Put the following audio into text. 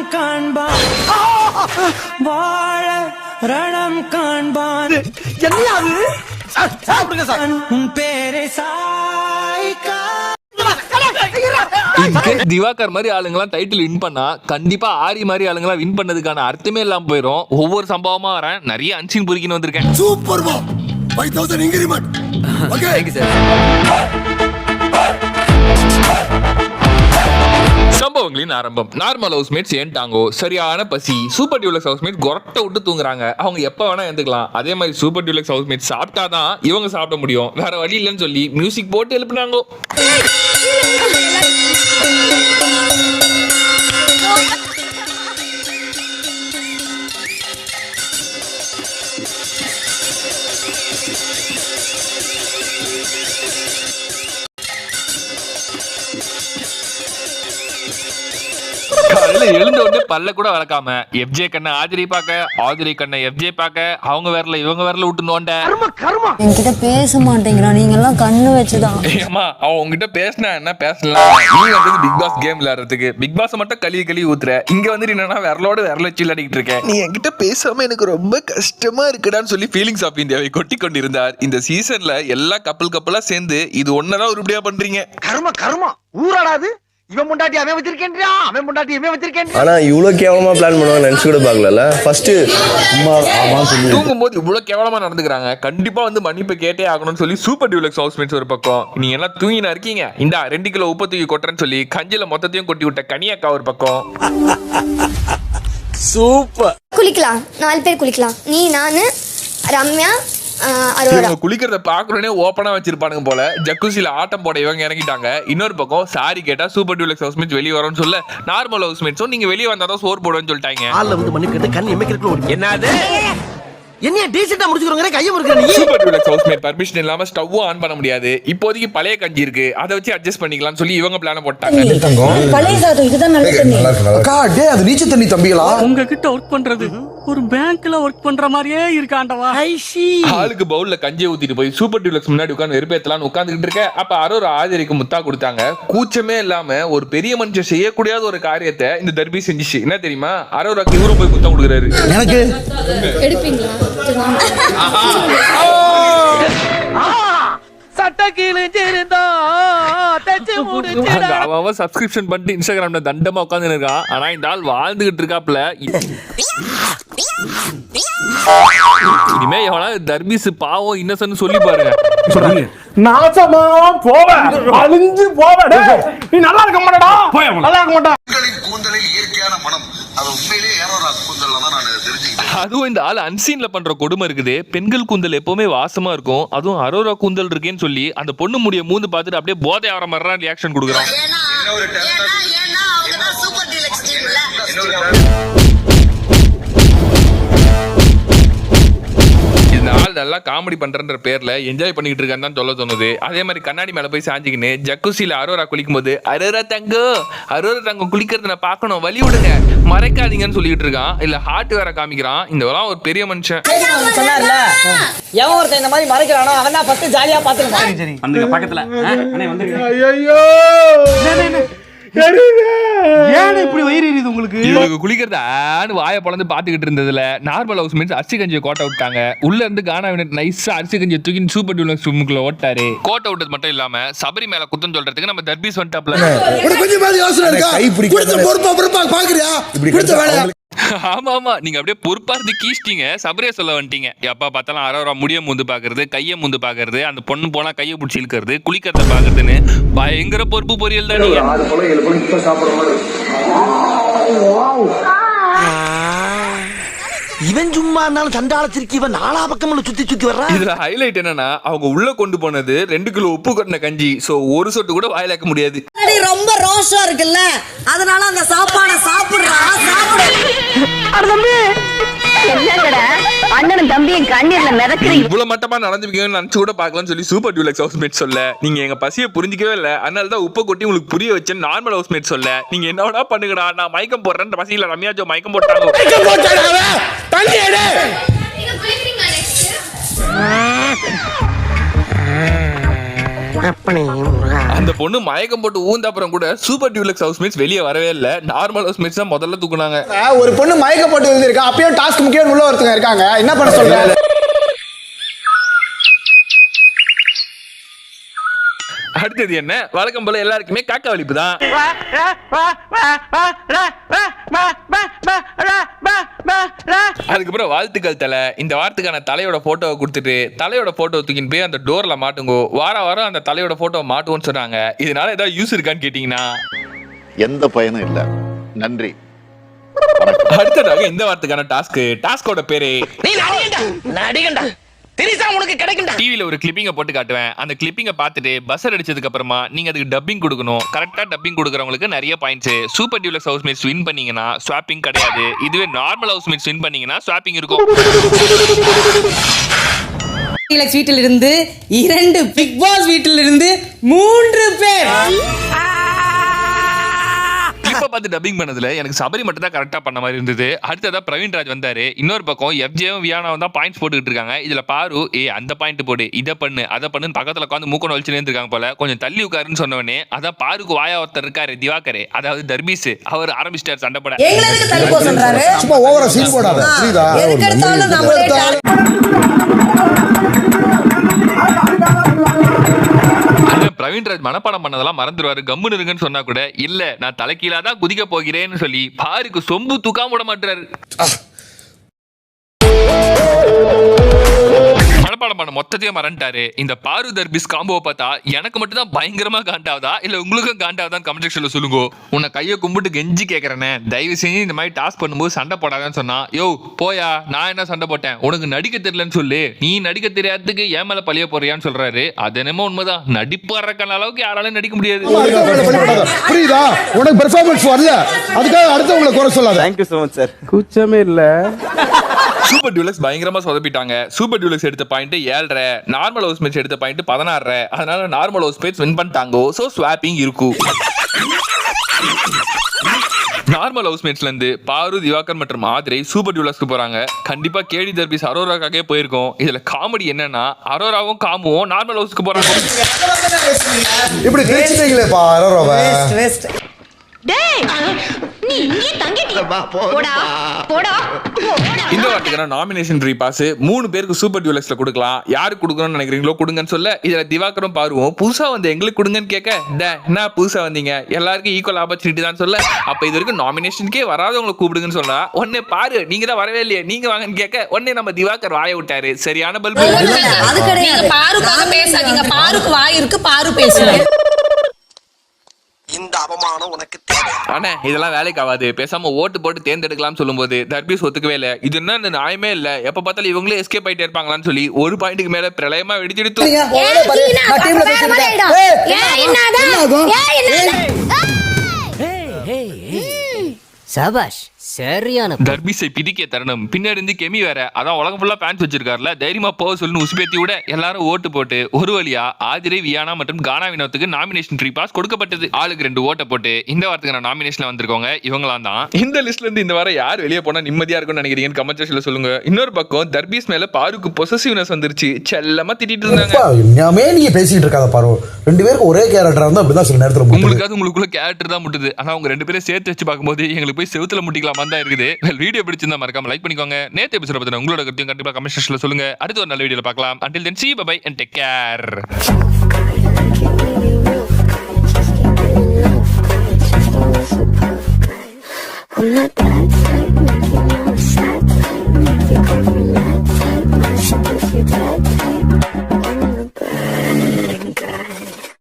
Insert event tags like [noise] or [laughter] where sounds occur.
ரணம் காண்பான். வாழ ரணம் காண்பான். உன் பேரை சாய்க்கா. திவாகர் மாதிரி ஆளுங்கலாம் டைட்டில் வின் பண்ணா கண்டிப்பா ஆரி மாதிரி ஆளுங்கலாம் வின் பண்ணதுக்கான அர்த்தமே இல்லாம போயிடும் ஒவ்வொரு சம்பவமா வரேன். நிறைய அன்சீன் பொறுக்கின்னு வந்திருக்கேன். சூப்பர் [laughs] சம்பவங்களின் ஆரம்பம். நார்மல் ஹவுஸ்மேட்ஸ் ஏன்ட்டாங்கோ சரியான பசி. சூப்பர் டியூலக்ஸ் ஹவுஸ்மேட் கொரட்ட விட்டு தூங்குறாங்க. அவங்க எப்போ வேணா எழுந்துக்கலாம் அதே மாதிரி சூப்பர் டியூலக்ஸ் ஹவுஸ்மேட் சாப்பிட்டாதான் இவங்க சாப்பிட முடியும். வேற வழி இல்லைன்னு சொல்லி மியூசிக் போட்டு எழுப்புனாங்கோ. காலையில எழுந்த உடனே பல்ல கூட வளர்க்காம எஃப்ஜே கண்ணை ஆதிரி பார்க்க ஆதிரி கண்ணை எஃப்ஜே பார்க்க அவங்க வரல இவங்க வரல விட்டு நோண்ட என்கிட்ட பேச மாட்டேங்கிறான். நீங்க எல்லாம் கண்ணு வச்சுதான். ஏமா அவன் உங்ககிட்ட பேசினா என்ன? பேசலாம். நீ வந்தது பிக் பாஸ் கேம் விளையாடுறதுக்கு. பிக் பாஸ் மட்டும் கழுவி கழுவி ஊத்துற. இங்க வந்து என்னன்னா விரலோட விரல வச்சு விளையாடிட்டு இருக்க. நீ என்கிட்ட பேசாம எனக்கு ரொம்ப கஷ்டமா இருக்குடான்னு சொல்லி ஃபீலிங்ஸ் ஆஃப் இந்தியாவை கொட்டி கொண்டிருந்தார். இந்த சீசன்ல எல்லா கப்பல் கப்பலா சேர்ந்து இது ஒன்னதான் உருப்படியா பண்றீங்க. கர்ம கர்மம் ஊராடாது. இவன் முண்டாட்டி அவன் வச்சிருக்கேன்றியா அவன் முண்டாட்டி இவன் வச்சிருக்கேன் ஆனா இவ்வளவு கேவலமா பிளான் பண்ணுவாங்க நினைச்சு கூட பார்க்கல ஃபர்ஸ்ட் தூங்கும்போது இவ்வளவு கேவலமா நடந்துக்கிறாங்க. கண்டிப்பா வந்து மன்னிப்பு கேட்டே ஆகணும்னு சொல்லி சூப்பர் டியூலக்ஸ் ஹவுஸ்மேட்ஸ் ஒரு பக்கம். நீங்க எல்லாம் தூங்கினா இருக்கீங்க. இந்தா ரெண்டு கிலோ உப்பு தூக்கி கொட்டுறேன்னு சொல்லி கஞ்சில மொத்தத்தையும் கொட்டி விட்ட கனியக்கா ஒரு பக்கம். குளிக்கலாம். நாலு பேர் குளிக்கலாம். நீ நானு ரம்யா இவங்க குளிக்கிறத பாக்குறோனே ஓப்பனா வச்சிருப்பானுங்க போல. ஜக்குசில ஆட்டம் போட இவங்க இறங்கிட்டாங்க. இன்னொரு பக்கம் சாரி கேட்டா சூப்பர் டியூலக்ஸ் ஹவுஸ்மேட்ஸ் வெளியே வரும்னு சொல்ல நார்மல் ஹவுஸ்மேட்ஸும் நீங்க வெளியே வந்தாதான் சோறு போடுவேன்னு சொல்லிட்டாங்க. ஆள்ல வந்து கேட்டு கண் எமைக்கிறதுக்குள்ள என்னது? என்னைய டீசெண்டா முடிச்சுக்கிறோங்க கையை முறுக்கிற நீ? சூப்பர் டியூலக்ஸ் ஹவுஸ்மேட் பர்மிஷன் இல்லாம ஸ்டவ்வும் ஆன் பண்ண முடியாது. இப்போதைக்கு பழைய கஞ்சி இருக்கு. அதை வச்சு அட்ஜஸ்ட் பண்ணிக்கலாம்னு சொல்லி இவங்க பிளான போட்டாங்க. பழைய சாதம் இதுதான் நல்ல தண்ணி. அக்கா டே அது நீச்ச தண்ணி தம்பிகளா? உங்ககிட்ட ஒர்க் பண்றது. ஒரு பேங்க்ல ஒர்க் பண்ற மாதிரியே இருக்காண்டவா ஆளுக்கு பவுல்ல கஞ்சியை ஊத்திட்டு போய் சூப்பர் டியூலக்ஸ் முன்னாடி உட்காந்து வெறுப்பேத்தலாம்னு உட்காந்துக்கிட்டு இருக்க. அப்ப அரோர் ஆதிரிக்கு முத்தா கொடுத்தாங்க. கூச்சமே இல்லாம ஒரு பெரிய மனுஷன் செய்யக்கூடாத ஒரு காரியத்தை இந்த தர்பி செஞ்சுச்சு. என்ன தெரியுமா? அரோராக்கு இவரும் போய் முத்தம் கொடுக்குறாரு. எனக்கு? எடுப்பீங்களா. சட்டை கிழிஞ்சிருந்தா தச்சு முடிச்சிட அந்த அவன் சப்ஸ்கிரிப்ஷன் பண்ணிட்டு இன்ஸ்டாகிராம்ல தண்டமா உட்காந்து இருக்கான் ஆனா இந்த ஆள் வாழ்ந்துகிட்டு இருக்காப்ல இனிமே எவனா தர்பீஸ் பாவம் இன்னசென்ட் சொல்லி பாருங்க நாசமா போவேன் அழிஞ்சு போவேன் நீ நல்லா இருக்க மாட்டடா நல்லா இருக்க மாட்டா கூந்தலில் இயற்கையான மனம் அது உண்மையிலேயே ஏரோரா கூந்தல் தான் நான் தெரிஞ்சுக்கிட்டேன். அதுவும் இந்த ஆள் அன்சீன்ல பண்ற கொடுமை இருக்குது. பெண்கள் கூந்தல் எப்பவுமே வாசமா இருக்கும். அதுவும் அரோரா கூந்தல் இருக்கேன்னு சொல்லி அந்த பொண்ணு முடிய மூந்து பார்த்துட்டு அப்படியே போதை ஆகிற மாதிரி ரியாக்ஷன் கொடுக்குறான். ஆள் நல்லா காமெடி பண்றன்ற பேர்ல என்ஜாய் பண்ணிட்டு இருக்கான்னு தான் சொல்ல தோணுது. அதே மாதிரி கண்ணாடி மேல போய் சாஞ்சிக்கின்னு ஜக்குசில அரோரா குளிக்கும் போது அரோரா தங்கம் அரோரா தங்கம் குளிக்கிறத நான் பார்க்கணும் வழி விடுங்க. மறைக்காதீங்கன்னு சொல்லிட்டு இருக்கான். இல்ல ஹார்ட் வேற காமிக்கிறான். இந்த ஒரு பெரிய மனுஷன். சொன்னார்ல? எவன் ஒருத்தன் இந்த மாதிரி மறைக்கிறானோ அவன் தான் ஃபர்ஸ்ட் ஜாலியா பாத்துக்கலாம் சரி வந்துங்க பக்கத்துல. ஐயோ ஏன் இப்படி வயிறு எரியுது உங்களுக்கு? இவங்க குளிக்கிறத ஆன்னு வாயை பொழந்து பாத்துக்கிட்டு இருந்ததுல நார்மல் ஹவுஸ் மீன்ஸ் அரிசி கஞ்சியை கோட்டை விட்டாங்க. உள்ள இருந்து கானா நைஸா அரிசி கஞ்சியை தூக்கி சூப்பர் டூலர் ஸ்விம்முக்குள்ள ஓட்டாரு. கோட்டை விட்டது மட்டும் இல்லாம சபரி மேல குத்தம் சொல்றதுக்கு நம்ம தர்பீஸ் வந்துட்டாப்ல. கொஞ்சம் மாதிரி யோசனை இருக்கா? பொறுப்பா பொறுப்பா பாக்குறியா? இப்படி ஆமா ஆமா. நீங்க அப்படியே பொறுப்பா இருந்து கீச்சிட்டீங்க. சபரியா சொல்ல வந்துட்டீங்க. எப்பா பார்த்தாலும் அரை முடிய முந்து பாக்குறது கையை முந்து பாக்குறது அந்த பொண்ணு போனா கையை பிடிச்சி இழுக்கிறது குளிக்கிறத பாக்குறதுன்னு பயங்கர பொறுப்பு பொரியல் தான். நீங்க இவன் சும்மா இருந்தாலும் சண்டாளத்திற்கு இவன் நாலா பக்கம்ல சுத்தி சுத்தி வர்றான் இதுல ஹைலைட் என்னன்னா அவங்க உள்ள கொண்டு போனது ரெண்டு கிலோ உப்பு கொட்டின கஞ்சி. சோ ஒரு சொட்டு கூட வாயிலாக்க முடியாது. ரொம்ப ரோஷா இருக்குல்ல? அதனால அந்த சாப்பாடை சாப்பிடுறா. சாப்பிடு. அண்ணனும் தம்பியும் கண்ணீர்ல மிதக்குறீங்க இவ்வளவு மட்டமா நடந்துப்பீங்கன்னு நினைச்சு கூட பார்க்கலாம்னு சொல்லி சூப்பர் டியூலக்ஸ் ஹவுஸ்மேட் சொல்ல. நீங்க எங்க பசியை புரிஞ்சிக்கவே இல்ல. அதனால தான் உப்பை கொட்டி உங்களுக்கு புரிய வச்சேன் நார்மல் ஹவுஸ்மேட் சொல்ல. நீங்க என்னடா பண்ணுங்கடா நான் மயக்கம் போடுறேன். பசியில ரம்யா ஜோ மயக்கம் போட்டாங்க. தண்ணி எடு. next? அந்த பொண்ணு மயக்கம் போட்டு ஊந்த அப்புறம் கூட சூப்பர் டியூலக்ஸ் ஹவுஸ்மேட்ஸ் வெளியே வரவே இல்ல. நார்மல் ஹவுஸ்மேட்ஸ் தான் முதல்ல தூக்குனாங்க. ஒரு பொண்ணு மயக்கப்பட்டு இருந்திருக்கா அப்பயும் டாஸ்க் முக்கியம் உள்ள ஒருத்தங்க இருக்காங்க. என்ன பண்ண சொல்ற? அடுத்தது என்ன? வழக்கம் போல எல்லாருக்குமே காக்கா வலிப்பு தான் அதுக்கப்புறம் வாழ்த்துக்கள் தலை. இந்த வாரத்துக்கான தலையோட போட்டோவை கொடுத்துட்டு தலையோட போட்டோ தூக்கின்னு போய் அந்த டோர்ல மாட்டுங்கோ. வார வாரம் அந்த தலையோட போட்டோ மாட்டுவோம்னு சொன்னாங்க. இதனால ஏதாவது யூஸ் இருக்கான்னு கேட்டீங்கன்னா. எந்த பயனும் இல்ல. நன்றி. அடுத்ததாக இந்த வாரத்துக்கான டாஸ்க் டாஸ்கோட பேரு. நீ நடிகண்டா? தெரியுதா உனக்கு கிடைக்கும்டா. டிவில ஒரு கிளிப்பிங்க போட்டு காட்டுவேன். அந்த கிளிப்பிங்க பார்த்துட்டு பஸ்ஸர் அடிச்சதுக்கு அப்புறமா நீங்க அதுக்கு டப்பிங் கொடுக்கணும். கரெக்டா டப்பிங் கொடுக்குறவங்களுக்கு நிறைய points super deluxe housemates win பண்ணீங்கன்னா ஸ்வாப்பிங் கிடையாது. இதுவே நார்மல் ஹவுஸ் மேட்ஸ் வின் பண்ணீங்கன்னா ஸ்வாப்பிங் இருக்கும். வீட்டில் இருந்து இரண்டு பிக் பாஸ் வீட்டில் இருந்து மூன்று பேர். கிளிப்பை பார்த்து டப்பிங் பண்ணதுல எனக்கு சபரி மட்டும் தான் கரெக்டா பண்ண மாதிரி இருந்தது. அடுத்ததா பிரவீன் ராஜ் வந்தாரு. இன்னொரு பக்கம் எஃப்ஜேவும் வியானாவும் தான் பாயிண்ட்ஸ் போட்டுக்கிட்டு இருக்காங்க. இதுல பாரு ஏ அந்த பாயிண்ட் போடு இதை பண்ணு அதை பண்ணு பக்கத்துல உட்காந்து மூக்கணும் வலிச்சு இருக்காங்க போல. கொஞ்சம் தள்ளி உட்காருன்னு சொன்னவனே அதான் பாருக்கு வாயா ஒருத்தர் இருக்காரு திவாகரே. அதாவது தர்பீஸ் அவர் ஆரம்பிச்சிட்டார் சண்டை போட. எங்களை எதுக்கு தள்ளி போக சொல்றாரு? சும்மா ஓவரா சீன் போடாத. புரியுதா? பிரவீன்ராஜ் பிரவீன் ராஜ் மனப்பாடம் பண்ணதெல்லாம் மறந்துடுவாரு கம்முன்னு இருங்கன்னு சொன்னா கூட இல்ல நான் தலைக்கீழா தான் குதிக்க போகிறேன்னு சொல்லி பாருக்கு சொம்பு தூக்காம விட மாட்டாரு பண்ண மொத்தத்தையும் மறந்துட்டாரு. இந்த பாரு தர்பிஸ் காம்போவை பார்த்தா எனக்கு மட்டும் தான் பயங்கரமா காண்டாவதா? இல்ல உங்களுக்கும் காண்டாவதான் கமெண்ட் செக்ஷன்ல சொல்லுங்க. உன்னை கையை கும்பிட்டு கெஞ்சி கேக்குறேனே. தயவு செஞ்சு இந்த மாதிரி டாஸ்க் பண்ணும்போது சண்டை போடாதான்னு சொன்னா யோ போயா? நான் என்ன சண்டை போட்டேன்? உனக்கு நடிக்க தெரியலன்னு சொல்லு. நீ நடிக்க தெரியாததுக்கு ஏன் மேல பழிய போறியான்னு சொல்றாரு. அது என்னமோ உண்மைதான். நடிப்பு அறக்கான அளவுக்கு யாராலையும் நடிக்க முடியாது. புரியுதா? உனக்கு பெர்ஃபார்மன்ஸ் வரல. அதுக்காக அடுத்தவங்களை குறை சொல்லாத. Thank you so much sir கூச்சமே இல்ல. சூப்பர் டியூலக்ஸ் பயங்கரமா சொதப்பிட்டாங்க. சூப்பர் டியூலக்ஸ் எடுத்த பாயிண்ட் ஏழரை நார்மல் ஹவுஸ் மேட்ச் எடுத்த பாயிண்ட் பதினாறு அதனால நார்மல் ஹவுஸ் மேட்ச் வின் பண்ணிட்டாங்க. சோ ஸ்வாப்பிங் இருக்கும். நார்மல் ஹவுஸ் மேட்ச்ல இருந்து பாரு திவாகர் மற்றும் ஆதிரை சூப்பர் டியூலக்ஸ்க்கு போறாங்க. கண்டிப்பா கேடி தர்பிஸ் அரோராக்காகவே போயிருக்கோம். இதுல காமெடி என்னன்னா அரோராவும் காமுவும் நார்மல் ஹவுஸ்க்கு போறாங்க. இப்படி நாமினேஷன் ரீ பாஸ் மூணு பேருக்கு சூப்பர் டியூலக்ஸ்ல கொடுக்கலாம். யாருக்கு கொடுக்கணும்னு நினைக்கிறீங்களோ கொடுங்கன்னு சொல்ல இதுல திவாகரும் பாருவோம். புதுசா வந்து எங்களுக்கு கொடுங்கன்னு கேட்க டே என்ன புதுசா வந்தீங்க? எல்லாருக்கும் ஈக்குவல் ஆப்பர்ச்சுனிட்டி தான் சொல்ல. அப்ப இது வரைக்கும் நாமினேஷனுக்கே வராதவங்களை கூப்பிடுங்கன்னு சொன்னா உடனே பாரு நீங்க தான் வரவே இல்லையே. நீங்க வாங்கன்னு கேட்க உடனே நம்ம திவாகர் வாய விட்டாரு. சரியான பல்பு பாருக்காக பேசாதீங்க பாருக்கு வாய் இருக்கு பாரு பேசுங்க. அவமானம் உனக்கு அண்ணே இதெல்லாம் வேலைக்கு ஆகாது. பேசாம ஓட்டு போட்டு தேர்ந்தெடுக்கலாம்னு சொல்லும்போது தர்பீஸ் ஒத்துக்கவே இல்லை. இது என்ன இந்த நியாயமே இல்ல. எப்ப பார்த்தாலும் இவங்களே எஸ்கேப் ஆயிட்டே இருப்பாங்களான்னு சொல்லி ஒரு பாயிண்ட்டுக்கு மேல பிரளயமா வெடிச்செடுத்து. சபாஷ் சரியான தர்பீஸை பிடிக்க தரணும். பின்னாடி இருந்து கெமி வேற. அதான் உலகம் ஃபுல்லா ஃபேன்ஸ் வச்சிருக்காருல. தைரியமா போக சொல்லி உசுபேத்தி விட எல்லாரும் ஓட்டு போட்டு ஒரு வழியா ஆதிரை வியானா மற்றும் கானா வினோத்துக்கு நாமினேஷன் ட்ரீ பாஸ் கொடுக்கப்பட்டது. ஆளுக்கு ரெண்டு ஓட்டை போட்டு இந்த வாரத்துக்கு நாமினேஷன்ல வந்திருக்கவங்க இவங்களாம் தான். இந்த லிஸ்ட்ல இருந்து இந்த வாரம் யார் வெளியே போனா நிம்மதியா இருக்கும்னு நினைக்கிறீங்கன்னு கமெண்ட் செக்ஷன்ல சொல்லுங்க. இன்னொரு பக்கம் தர்பீஸ் மேல பாருக்கு பொசசிவ்னஸ் வந்துருச்சு. செல்லமா திட்டிட்டு இருந்தாங்க. நீங்க பேசிட்டு இருக்காத பாரு. ரெண்டு பேருக்கு ஒரே கேரக்டர் இருந்தா அப்படிதான் சில நேரத்துல முட்டுது. உங்களுக்காவது உங்களுக்குள்ள கேரக்டர் தான் முட்டுது. ஆனா உங்க ரெண்டு பேரும் சேர்த்து வச்சு பார்க்கும்போது எங்களுக்கு போய் செவுத்துல முட்டிக்கலாமா தான் இருக்குது. வீடியோ பிடிச்சிருந்தா மறக்காம லைக் பண்ணிக்கோங்க. நேற்று எபிசோட பத்தின உங்களோட கருத்தையும் கண்டிப்பா கமெண்ட் செக்ஷன்ல சொல்லுங்க. அடுத்த ஒரு நல்ல வீடியோல பார்க்கலாம். Until then see bye and take care I'm not that type, making you sad type, make you